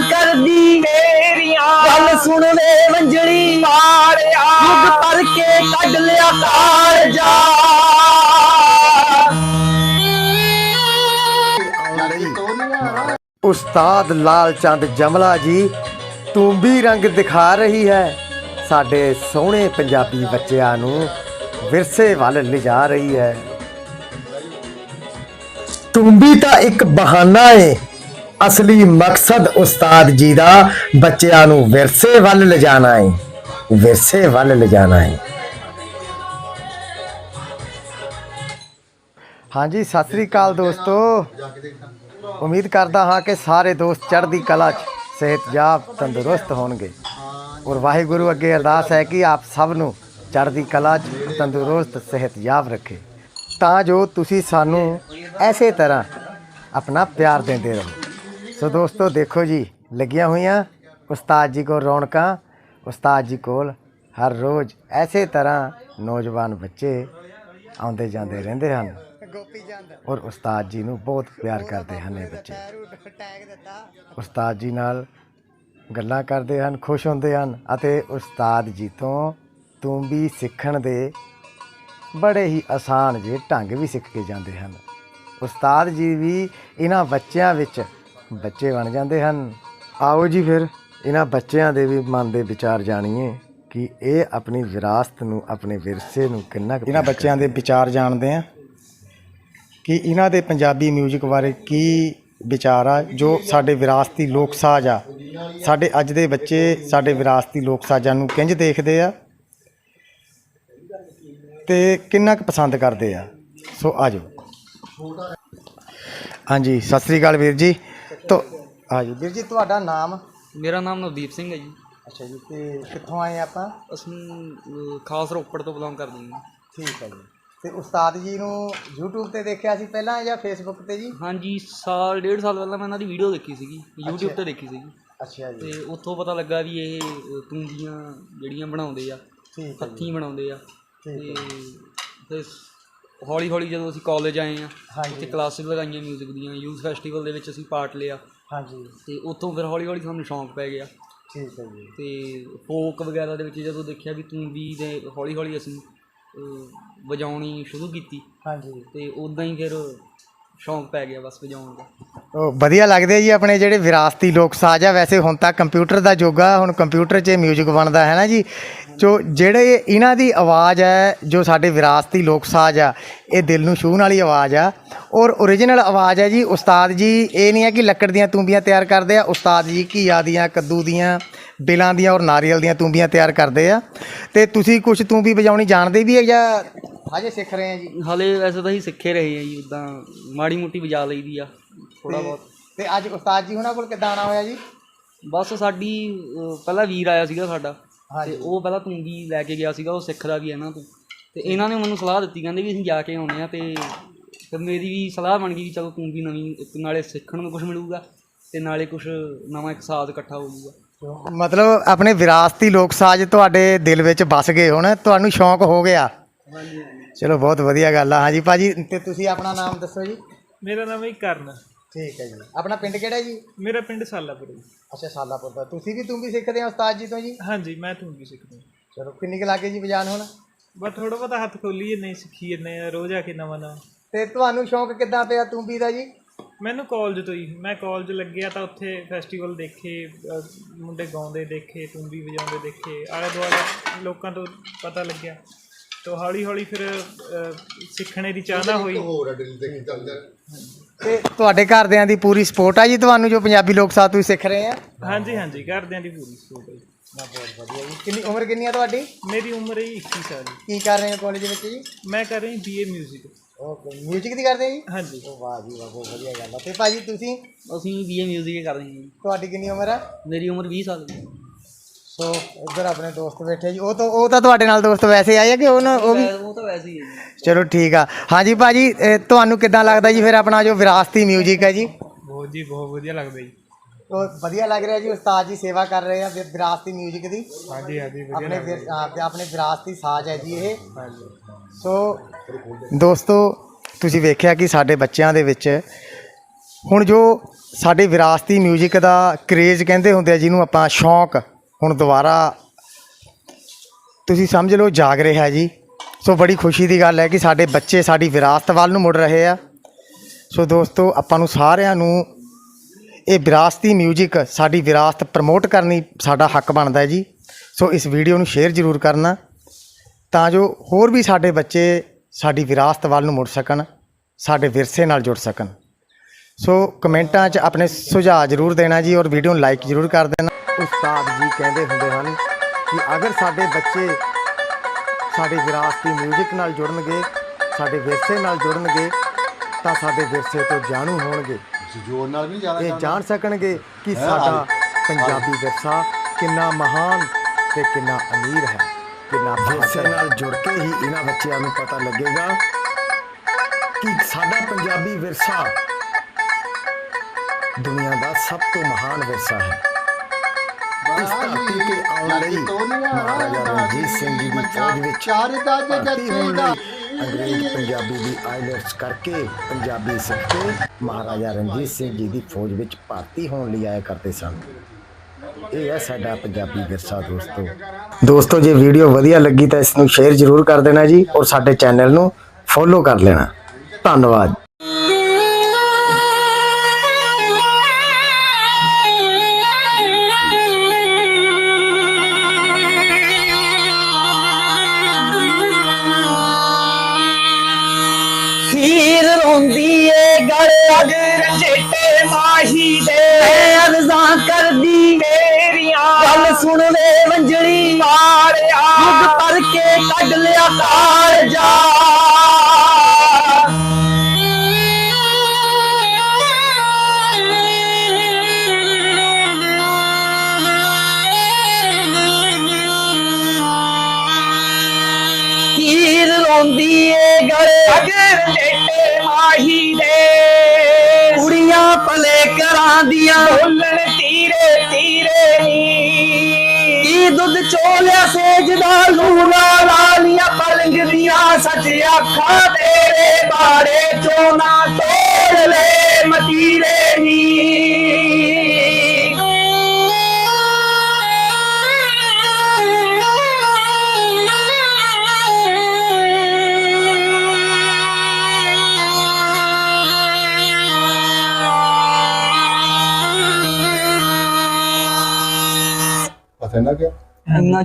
ਕਰਦੀ ਮੇਰੀਆਂ ਗੱਲ ਸੁਣ ਵੇ ਵੰਜਲੀ ਮਾਰਿਆ ਮੁੱਢ ਪਰ ਕੇ ਕੱਢ ਲਿਆ ਕਾਲਜਾ ਉਸਤਾਦ ਲਾਲ ਚੰਦ ਜਮਲਾ ਜੀ ਤੂੰਬੀ ਰੰਗ ਦਿਖਾ ਰਹੀ ਹੈ। ਸਾਡੇ ਸੋਹਣੇ ਪੰਜਾਬੀ ਬੱਚਿਆਂ ਨੂੰ ਵਿਰਸੇ ਵੱਲ ਲਿਜਾ ਰਹੀ ਹੈ। ਤੂੰਬੀ ਤਾਂ ਇੱਕ ਬਹਾਨਾ ਏ। ਅਸਲੀ ਮਕਸਦ ਉਸਤਾਦ ਜੀ ਦਾ ਬੱਚਿਆਂ ਨੂੰ ਵਿਰਸੇ ਵੱਲ ਲਿਜਾਣਾ ਹੈ ਵਿਰਸੇ ਵੱਲ ਲਿਜਾਣਾ ਏ। ਹਾਂਜੀ, ਸਤਿ ਸ੍ਰੀ ਅਕਾਲ ਦੋਸਤੋ। ਉਮੀਦ ਕਰਦਾ ਹਾਂ ਕਿ ਸਾਰੇ ਦੋਸਤ ਚੜ੍ਹਦੀ ਕਲਾ 'ਚ ਸਿਹਤਯਾਬ ਤੰਦਰੁਸਤ ਹੋਣਗੇ। ਔਰ ਵਾਹਿਗੁਰੂ ਅੱਗੇ ਅਰਦਾਸ ਹੈ ਕਿ ਆਪ ਸਭ ਨੂੰ ਚੜ੍ਹਦੀ ਕਲਾ 'ਚ, ਤੰਦਰੁਸਤ ਸਿਹਤਯਾਬ ਰੱਖੇ। ਤਾਂ ਜੋ ਤੁਸੀਂ ਸਾਨੂੰ ਐਸੇ ਤਰ੍ਹਾਂ ਆਪਣਾ ਪਿਆਰ ਦਿੰਦੇ ਰਹੋ। ਸੋ ਦੋਸਤੋ, ਦੇਖੋ ਜੀ, ਲੱਗੀਆਂ ਹੋਈਆਂ ਉਸਤਾਦ ਜੀ ਕੋਲ ਰੌਣਕਾਂ। ਉਸਤਾਦ ਜੀ ਕੋਲ ਹਰ ਰੋਜ਼ ਐਸੇ ਤਰ੍ਹਾਂ ਨੌਜਵਾਨ ਬੱਚੇ ਆਉਂਦੇ ਜਾਂਦੇ ਰਹਿੰਦੇ ਹਨ ਔਰ ਉਸਤਾਦ ਜੀ ਨੂੰ ਬਹੁਤ ਪਿਆਰ ਕਰਦੇ ਹਨ ਇਹ ਬੱਚੇ। ਉਸਤਾਦ ਜੀ ਨਾਲ ਗੱਲਾਂ ਕਰਦੇ ਹਨ, ਖੁਸ਼ ਹੁੰਦੇ ਹਨ ਅਤੇ ਉਸਤਾਦ ਜੀ ਤੋਂ ਤੂੰ ਵੀ ਸਿੱਖਣ ਦੇ ਬੜੇ ਹੀ ਆਸਾਨ ਜਿਹੇ ਢੰਗ ਵੀ ਸਿੱਖ ਕੇ ਜਾਂਦੇ ਹਨ। ਉਸਤਾਦ ਜੀ ਵੀ ਇਹਨਾਂ ਬੱਚਿਆਂ ਵਿੱਚ ਬੱਚੇ ਬਣ ਜਾਂਦੇ ਹਨ। ਆਓ ਜੀ ਫਿਰ ਇਹਨਾਂ ਬੱਚਿਆਂ ਦੇ ਵੀ ਮਨ ਦੇ ਵਿਚਾਰ ਜਾਣੀਏ ਕਿ ਇਹ ਆਪਣੀ ਵਿਰਾਸਤ ਨੂੰ ਆਪਣੇ ਵਿਰਸੇ ਨੂੰ ਕਿੰਨਾ ਇਹਨਾਂ ਬੱਚਿਆਂ ਦੇ ਵਿਚਾਰ ਜਾਣਦੇ ਆ ਕਿ ਇਹਨਾਂ ਦੇ ਪੰਜਾਬੀ 뮤직 ਬਾਰੇ ਕੀ ਵਿਚਾਰ ਆ ਜੋ ਸਾਡੇ ਵਿਰਾਸਤੀ ਲੋਕ ਸਾਜ਼ ਆ। ਸਾਡੇ ਅੱਜ ਦੇ ਬੱਚੇ ਸਾਡੇ ਵਿਰਾਸਤੀ ਲੋਕ ਸਾਜ਼ਾਂ ਨੂੰ ਕਿੰਜ ਦੇਖਦੇ ਆ ਤੇ ਕਿੰਨਾ ਕੁ ਪਸੰਦ ਕਰਦੇ ਆ। ਸੋ ਆਜੋ। ਹਾਂਜੀ ਸਤਿ ਸ੍ਰੀ ਅਕਾਲ ਵੀਰ ਜੀ। ਤੋ ਆਜੋ ਵੀਰ ਜੀ ਤੁਹਾਡਾ ਨਾਮ? ਮੇਰਾ ਨਾਮ ਨਵਦੀਪ ਸਿੰਘ ਹੈ ਜੀ। ਅੱਛਾ ਜੀ ਤੇ ਕਿੱਥੋਂ ਆਏ ਆਪਾਂ? ਅਸੀਂ ਅਹ, ਖਾਸ ਰੋਪੜ ਤੋਂ ਬਿਲੋਂਗ ਕਰਦੇ ਹਾਂ ਠੀਕ ਹੈ ਜੀ। ਤੇ ਉਸਤਾਦ ਜੀ ਨੂੰ YouTube ਤੇ ਦੇਖਿਆ ਸੀ ਪਹਿਲਾਂ ਜਾਂ Facebook ਤੇ ਜੀ? ਹਾਂਜੀ ਸਾਲ ਡੇਢ ਸਾਲ ਪਹਿਲਾਂ ਮੈਂ ਇਹਨਾਂ ਦੀ ਵੀਡੀਓ ਦੇਖੀ ਸੀਗੀ। YouTube ਤੇ ਦੇਖੀ ਸੀਗੀ। ਅੱਛਾ ਜੀ। ਤੇ ਉੱਥੋਂ ਪਤਾ ਲੱਗਾ ਵੀ ਇਹ ਤੂੰਬੀਆਂ ਜਿਹੜੀਆਂ ਬਣਾਉਂਦੇ ਆ ਠੀਕ ਹੈ ਜੀ। ਹੱਥੀਂ ਬਣਾਉਂਦੇ ਆ। ਠੀਕ ਤੇ ਫਿਰ ਹੌਲੀ ਹੌਲੀ ਜਦੋਂ ਅਸੀਂ ਕਾਲਜ ਆਏ ਆ ਹਾਂਜੀ। ਉੱਥੇ ਕਲਾਸਿਸ ਲਗਾਈਆਂ 뮤직 ਦੀਆਂ ਯੂਥ ਫੈਸਟੀਵਲ ਦੇ ਵਿੱਚ ਅਸੀਂ ਪਾਰਟ ਲਿਆ। ਹਾਂਜੀ। ਤੇ ਉੱਥੋਂ ਫਿਰ ਹੌਲੀ ਹੌਲੀ ਸਾਨੂੰ ਸ਼ੌਂਕ ਪੈ ਗਿਆ। ਠੀਕ ਹੈ ਜੀ। ਤੇ ਫੋਕ ਵਗੈਰਾ ਦੇ ਵਿੱਚ ਜਦੋਂ ਦੇਖਿਆ ਵੀ ਤੂੰਬੀ ਦੇ ਹੌਲੀ ਹੌਲੀ ਅਸੀਂ ਅਹ, ਵਜਾਉਣੀ ਸ਼ੁਰੂ ਕੀਤੀ। ਹਾਂਜੀ। ਤੇ ਉਦਾਂ ਹੀ ਫਿਰ ਸ਼ੌਂਕ ਪੈ ਗਿਆ ਬਸ ਵਜਾਉਣ ਦਾ। ਉਹ ਵਧੀਆ ਲੱਗਦੇ ਜੀ ਆਪਣੇ ਜਿਹੜੇ ਵਿਰਾਸਤੀ ਲੋਕ, ਸਾਜ਼ ਆ ਵੈਸੇ ਹੁਣ ਤਾਂ ਕੰਪਿਊਟਰ ਦਾ ਯੁੱਗ ਆ, ਹੁਣ ਕੰਪਿਊਟਰ 'ਚ ਮਿਊਜ਼ਿਕ ਬਣਦਾ ਹੈ ਨਾ ਜੀ। ਜੋ ਜਿਹੜੇ ਇਹਨਾਂ ਦੀ ਆਵਾਜ਼ ਹੈ, ਜੋ ਸਾਡੇ ਵਿਰਾਸਤੀ ਲੋਕ, ਸਾਜ਼ ਆ ਇਹ ਦਿਲ ਨੂੰ ਛੂਹਣ ਵਾਲੀ ਆਵਾਜ਼ ਆ। ਔਰ ਓਰੀਜਨਲ ਆਵਾਜ਼ ਹੈ ਜੀ, ਉਸਤਾਦ ਜੀ, ਇਹ ਨਹੀਂ ਹੈ ਕਿ ਲੱਕੜ ਦੀਆਂ ਤੂੰਬੀਆਂ ਤਿਆਰ ਕਰਦੇ ਆ, ਉਸਤਾਦ ਜੀ ਘੀਆ ਦੀਆਂ, ਕੱਦੂ ਦੀਆਂ, ਬਿਲਾਂ ਦੀਆਂ ਔਰ ਨਾਰੀਅਲ ਦੀਆਂ ਤੂੰਬੀਆਂ ਤਿਆਰ ਕਰਦੇ ਆ। ਤੇ ਤੁਸੀਂ ਕੁਝ ਤੂੰਬੀ ਵਜਾਉਣੀ ਜਾਣਦੇ ਵੀ ਹੈ ਜਾਂ ਹਜੇ ਸਿੱਖ ਰਹੇ ਆ ਜੀ? ਹਾਲੇ ਵੈਸੇ ਤਾਂ ਹੀ ਸਿੱਖੇ ਰਹੇ ਆ ਜੀ ਉਦਾਂ ਮਾੜੀ ਮੋਟੀ ਵਜਾ ਲਈਦੀ ਆ। ਥੋੜਾ ਬਹੁਤ। ਤੇ ਅੱਜ ਉਸਤਾਦ ਜੀ ਉਹਨਾਂ ਕੋਲ ਕਿੱਦਾਂ ਆਉਣਾ ਹੋਇਆ ਜੀ? ਬਸ ਸਾਡੀ ਅਹ, ਪਹਿਲਾਂ ਵੀਰ ਆਇਆ ਸੀਗਾ ਸਾਡਾ। ਹਾਂਜੀ। ਤੇ ਉਹ ਪਹਿਲਾਂ ਤੂੰਬੀ ਲੈ ਕੇ ਗਿਆ ਸੀਗਾ ਉਹ ਸਿੱਖਦਾ ਵੀ ਇਹਨਾਂ ਤੋਂ। ਤੇ ਇਹਨਾਂ ਨੇ ਮੈਨੂੰ ਸਲਾਹ ਦਿੱਤੀ ਕਹਿੰਦੇ ਵੀ ਅਸੀਂ ਜਾ ਕੇ ਆਉਣੇ ਆ ਤੇ ਫਿਰ ਮੇਰੀ ਵੀ ਸਲਾਹ ਬਣ ਗਈ ਵੀ ਚਲੋ ਤੂੰਬੀ ਨਵੀਂ ਇੱਕ ਨਾਲੇ ਸਿੱਖਣ ਨੂੰ ਕੁਝ ਮਿਲੂਗਾ ਤੇ ਨਾਲੇ ਕੁਝ ਨਵਾਂ ਇੱਕ ਸਾਜ਼ ਇਕੱਠਾ ਹੋ ਜਾਊਗਾ। ਮਤਲਬ ਆਪਣੇ ਵਿਰਾਸਤੀ ਲੋਕ ਸਾਜ਼ ਤੁਹਾਡੇ ਦਿਲ ਵਿੱਚ ਵਸ ਗਏ ਹੁਣ ਤੁਹਾਨੂੰ ਸ਼ੌਂਕ ਹੋ ਗਿਆ? ਹਾਂਜੀ ਚਲੋ ਬਹੁਤ ਵਧੀਆ ਗੱਲ ਆ। ਹਾਂਜੀ ਭਾਜੀ ਤੇ ਤੁਸੀਂ ਆਪਣਾ ਨਾਮ ਦੱਸੋ ਜੀ? ਮੇਰਾ ਨਾਮ ਹੈ ਕਰਨ। ਠੀਕ ਹੈ ਜੀ। ਆਪਣਾ ਪਿੰਡ ਕਿਹੜਾ ਜੀ? ਮੇਰਾ ਪਿੰਡ ਸਾਲਾਪੁਰ ਹੈ ਅੱਛਾ ਸਾਲਾਪੁਰ ਦਾ। ਤੁਸੀਂ ਵੀ ਤੂੰ ਵੀ ਸਿੱਖਦੇ ਹੋ ਉਸਤਾਦ ਜੀ ਤੋਂ ਜੀ? ਹਾਂਜੀ ਮੈਂ ਤੂੰਬੀ ਸਿੱਖਦਾ ਚਲੋ ਕਿੰਨੀ ਕੁ ਲੱਗੇ ਜੀ ਵਜਾਨ ਹੁਣ? ਬਸ ਥੋੜਾ ਬਹੁਤਾ ਹੱਥ ਖੋਲੀਏ ਨਹੀਂ ਸਿੱਖੀ ਜੰਨੇ ਰੋਜ਼ ਆ ਕੇ ਨਵਾਂ ਨਵਾਂ। ਤੇ ਤੁਹਾਨੂੰ ਸ਼ੌਂਕ ਕਿੱਦਾਂ ਪਿਆ ਤੂੰਬੀ ਦਾ ਜੀ? ਮੈਨੂੰ ਕਾਲਜ ਤੋਂ ਹੀ ਮੈਂ ਕਾਲਜ ਲੱਗਿਆ ਤਾਂ ਉੱਥੇ ਫੈਸਟੀਵਲ ਦੇਖੇ ਅਹ ਮੁੰਡੇ ਗਾਉਂਦੇ ਦੇਖੇ ਤੂੰਬੀ ਵਜਾਉਂਦੇ ਦੇਖੇ ਆਲੇ ਦੁਆਲੇ ਲੋਕਾਂ ਤੋਂ ਪਤਾ ਲੱਗਿਆ। ਤੋ ਹੌਲੀ ਹੌਲੀ ਫਿਰ ਸਿੱਖਣੇ ਦੀ ਚਾਹਨਾ ਹੋਈ। ਹੋਰ ਅਡਲ ਤੇ ਕੀ ਚੱਲਦਾ ਤੇ ਤੁਹਾਡੇ ਘਰਦਿਆਂ ਦੀ ਪੂਰੀ ਸਪੋਰਟ ਆ ਜੀ ਤੁਹਾਨੂੰ ਜੋ ਪੰਜਾਬੀ ਲੋਕ ਸਾਥ ਤੁਸੀਂ ਸਿੱਖ ਰਹੇ ਆ? ਹਾਂਜੀ ਹਾਂਜੀ ਘਰਦਿਆਂ ਦੀ ਪੂਰੀ ਸਪੋਰਟ ਹੈ ਜੀ। ਬਹੁਤ ਵਧੀਆ ਜੀ। ਕਿੰਨੀ ਉਮਰ ਕਿੰਨੀ ਆ ਤੁਹਾਡੀ? ਮੇਰੀ ਉਮਰ ਹੈ 21 ਸਾਲ ਦੀ। ਕੀ ਕਰ ਰਹੇ ਹੋ ਕਾਲਜ ਵਿੱਚ ਜੀ? ਮੈਂ ਕਰ ਰਹੀ ਬੀਏ 뮤직 ਓਕੇ ਮਿਊਜ਼ਿਕ ਦੀ ਕਰਦੇ ਜੀ? ਹਾਂਜੀ। ਉਹ ਵਾਹ ਜੀ ਵਾਹ ਬਹੁਤ ਵਧੀਆ ਗੱਲ ਆ। ਤੇ ਭਾਜੀ ਤੁਸੀਂ? ਅਸੀਂ ਬੀਏ ਮਿਊਜ਼ਿਕ ਕਰਦੇ ਹਾਂ ਤੁਹਾਡੀ ਕਿੰਨੀ ਉਮਰ ਆ? ਮੇਰੀ ਉਮਰ 20 ਸਾਲ ਦੀ। ਸੋ ਇੱਧਰ ਆਪਣੇ ਦੋਸਤ ਬੈਠੇ ਜੀ ਉਹ ਤਾਂ ਉਹ ਤਾਂ ਤੁਹਾਡੇ ਨਾਲ ਦੋਸਤ ਵੈਸੇ ਆਏ ਆ ਕਿ ਉਹ ਉਹ ਵੀ ਉਹ ਤਾਂ ਵੈਸੇ ਹੀ ਹੈ ਜੀ ਚਲੋ ਠੀਕ ਆ ਹਾਂਜੀ ਭਾਜੀ ਇਹ ਤੁਹਾਨੂੰ ਕਿੱਦਾਂ ਲੱਗਦਾ ਜੀ ਫਿਰ ਆਪਣਾ ਜੋ ਵਿਰਾਸਤੀ 뮤직 ਹੈ ਜੀ ਬਹੁਤ ਜੀ ਬਹੁਤ ਵਧੀਆ ਲੱਗਦਾ ਜੀ ਉਹ ਵਧੀਆ ਲੱਗ ਰਿਹਾ ਜੀ ਉਸਤਾਦ ਜੀ ਸੇਵਾ ਕਰ ਰਹੇ ਆ ਵਿ- ਵਿਰਾਸਤੀ 뮤직 ਦੀ ਹਾਂਜੀ ਹਾਂਜੀ ਆਪਣੇ ਵਿਰ- ਆ, ਆਪਣੇ ਵਿਰਾਸਤੀ ਸਾਜ਼ ਹੈ ਜੀ ਇਹ ਸੋ ਦੋਸਤੋ ਤੁਸੀਂ ਵੇਖਿਆ ਕਿ ਸਾਡੇ ਬੱਚਿਆਂ ਦੇ ਵਿੱਚ ਹੁਣ ਜੋ ਸਾਡੇ ਵਿਰਾਸਤੀ 뮤직 ਦਾ ਕ੍ਰੇਜ਼ ਕਹਿੰਦੇ ਹੁੰਦੇ ਆ ਜਿਹਨੂੰ ਆਪਾਂ ਸ਼ੌਂਕ ਹੁਣ ਦੁਬਾਰਾ ਤੁਸੀਂ ਸਮਝ ਲਓ, ਜਾਗ ਰਿਹਾ ਜੀ। ਸੋ ਬੜੀ ਖੁਸ਼ੀ ਦੀ ਗੱਲ ਹੈ ਕਿ ਸਾਡੇ ਬੱਚੇ ਸਾਡੀ ਵਿਰਾਸਤ ਵੱਲ ਨੂੰ ਮੁੜ ਰਹੇ ਆ। ਸੋ ਦੋਸਤੋ, ਆਪਾਂ ਨੂੰ ਸਾਰਿਆਂ ਨੂੰ ਇਹ ਵਿਰਾਸਤੀ 뮤직 ਸਾਡੀ ਵਿਰਾਸਤ ਪ੍ਰਮੋਟ ਕਰਨੀ ਸਾਡਾ ਹੱਕ ਬਣਦਾ ਹੈ ਜੀ। ਸੋ ਇਸ ਵੀਡੀਓ ਨੂੰ ਸ਼ੇਅਰ ਜ਼ਰੂਰ ਕਰਨਾ, ਤਾਂ ਜੋ ਹੋਰ ਵੀ ਸਾਡੇ ਬੱਚੇ ਸਾਡੀ ਵਿਰਾਸਤ ਵੱਲ ਨੂੰ ਮੁੜ ਸਕਣ, ਸਾਡੇ ਵਿਰਸੇ ਨਾਲ ਜੁੜ ਸਕਣ। ਸੋ ਕਮੈਂਟਾਂ 'ਚ ਆਪਣੇ ਸੁਝਾਅ ਜ਼ਰੂਰ ਦੇਣਾ ਜੀ ਔਰ ਵੀਡੀਓ ਨੂੰ ਲਾਈਕ ਜ਼ਰੂਰ ਕਰ ਦੇਣਾ। ਉਸਤਾਦ ਜੀ ਕਹਿੰਦੇ ਹੁੰਦੇ ਹਨ ਕਿ ਅਗਰ ਸਾਡੇ ਬੱਚੇ ਸਾਡੇ ਵਿਰਾਸਤੀ 뮤직 ਨਾਲ ਜੁੜਨਗੇ ਸਾਡੇ ਵਿਰਸੇ ਨਾਲ ਜੁੜਨਗੇ ਤਾਂ ਸਾਡੇ ਵਿਰਸੇ ਤੋਂ ਜਾਣੂ ਹੋਣਗੇ। ਜੋਰ ਨਾਲ ਵੀ ਜ਼ਿਆਦਾ ਇਹ ਜਾਣ। ਸਕਣਗੇ ਕਿ ਸਾਡਾ ਪੰਜਾਬੀ ਵਿਰਸਾ ਕਿੰਨਾ ਮਹਾਨ ਤੇ ਕਿੰਨਾ ਅਮੀਰ ਹੈ ਕਿੰਨਾ ਵਿਰਸੇ ਨਾਲ ਜੁੜ ਕੇ ਹੀ ਇਹਨਾਂ ਬੱਚਿਆਂ ਨੂੰ ਪਤਾ ਲੱਗੇਗਾ ਕਿ ਸਾਡਾ ਪੰਜਾਬੀ ਵਿਰਸਾ ਦੁਨੀਆ ਦਾ ਸਭ ਤੋਂ ਮਹਾਨ ਵਿਰਸਾ ਹੈ। ਇਸ ਧਰਤੀ ਤੇ ਆਉਣ ਲਈ ਮਹਾਰਾਜਾ ਰਣਜੀਤ ਸਿੰਘ ਜੀ ਦੀ ਫੌਜ ਵਿੱਚ ਚਾਰ ਦਾ ਜੇ ਭਰਤੀ ਅੰਗਰੇਜ਼ ਪੰਜਾਬੀ ਦੀ ਆਈਲੈਟਸ ਕਰਕੇ ਪੰਜਾਬੀ ਸਿੱਖ ਕੇ ਮਹਾਰਾਜਾ ਰਣਜੀਤ ਸਿੰਘ ਜੀ ਦੀ ਫੌਜ ਵਿੱਚ ਭਰਤੀ ਹੋਣ ਲਈ ਆਇਆ ਕਰਦੇ ਸਨ ਇਹ ਹੈ ਸਾਡਾ ਪੰਜਾਬੀ ਵਿਰਸਾ ਦੋਸਤੋ ਦੋਸਤੋ ਜੇ ਵੀਡੀਓ ਵਧੀਆ ਲੱਗੀ ਤਾਂ ਇਸ ਨੂੰ ਸ਼ੇਅਰ ਜ਼ਰੂਰ ਕਰ ਦੇਣਾ ਜੀ ਔਰ ਸਾਡੇ ਚੈਨਲ ਨੂੰ ਫੋਲੋ ਕਰ ਲੈਣਾ। ਧੰਨਵਾਦ। ਏ ਗਲ ਅਗ ਰੰਜੇਟੇ ਮਾਹੀ ਦੇ। ਅਰਜ਼ਾਂ ਕਰਦੀ ਮੇਰੀਆਂ ਗੱਲ ਸੁਣ ਵੇ ਵੰਜਲੀ ਮਾਰਿਆ ਮੁੱਗ ਪਰ ਕੇ ਕੱਢ ਲਿਆ ਕਾਲ ਜਾ। ਹੀਰ ਰੋਂਦੀ ਏ ਗਲ। ਅਗ ਰੰਜੇਟੇ ਮਾਹੀ ਦੇ ਕੁੜੀਆਂ ਭਲੇ ਕਰਾਂ ਦੀਆਂ। ਬੋਲਣ ਤੀਰੇ ਤੀਰੇ ਨੀ। ਕੀ ਦੁੱਧ ਚੋਲਿਆ ਸੇਜਦਾ ਲੂਣਾ ਲਾਲੀਆਂ ਪਲੰਗ ਦੀਆਂ ਸੱਚ ਅੱਖਾਂ ਤੇਰੇ ਬਾੜੇ ਚੋਂ ਪਤਾ ਕਿ ਇੰਨਾ